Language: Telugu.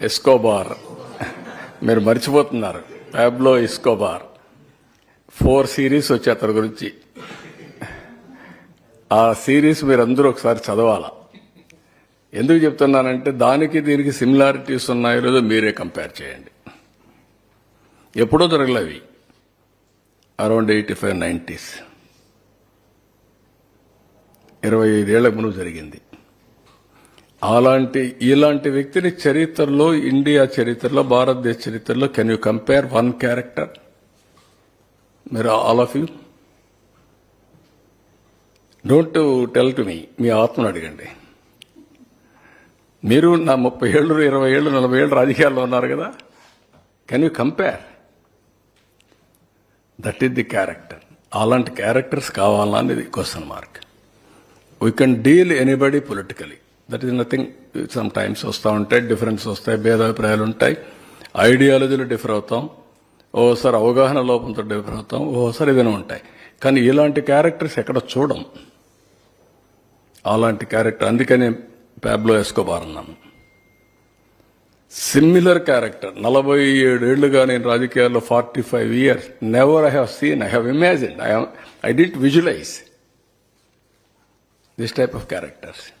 ఎస్కోబార్. మీరు మర్చిపోతున్నారు. Pablo Escobar. ఫోర్ సిరీస్ వచ్చి అతని గురించి. ఆ సిరీస్ మీరు అందరూ ఒకసారి చదవాలా. ఎందుకు చెప్తున్నానంటే దానికి దీనికి సిమిలారిటీస్ ఉన్నాయో లేదో మీరే కంపేర్ చేయండి. ఎప్పుడో జరగలేవి అరౌండ్ ఎయిటీ ఫైవ్ నైంటీస్ ఇరవై ఐదేళ్ళ ముందు జరిగింది. అలాంటి ఇలాంటి వ్యక్తిని చరిత్రలో ఇండియా చరిత్రలో భారతదేశ చరిత్రలో can you compare one character మీరు all of you don't tell to me మీ ఆత్మను అడగండి. మీరు నా ముప్పై ఏళ్ళు ఇరవై ఏళ్ళు నలభై ఏళ్ళు రాజకీయాల్లో ఉన్నారు కదా? Can you compare that is the character అలాంటి క్యారెక్టర్స్ కావాలా అనేది question mark we can deal anybody politically that is nothing sometimes వస్తూ ఉంటాయి డిఫరెన్స్ వస్తాయి భేదాభిప్రాయాలు ఉంటాయి. ఐడియాలజీలు డిఫర్ అవుతాం. ఓసారి అవగాహన లోపంతో డిఫర్ అవుతాం. ఓసారి ఏదైనా ఉంటాయి. కానీ ఇలాంటి క్యారెక్టర్స్ ఎక్కడ చూడం. అలాంటి క్యారెక్టర్ అందుకనే ప్యాబ్లో ఎస్కోబార్ సిమిలర్ క్యారెక్టర్ నలభై ఏడేళ్ళుగా నేను రాజకీయాల్లో forty five years never I have seen I have imagine I I didn't visualize this type of characters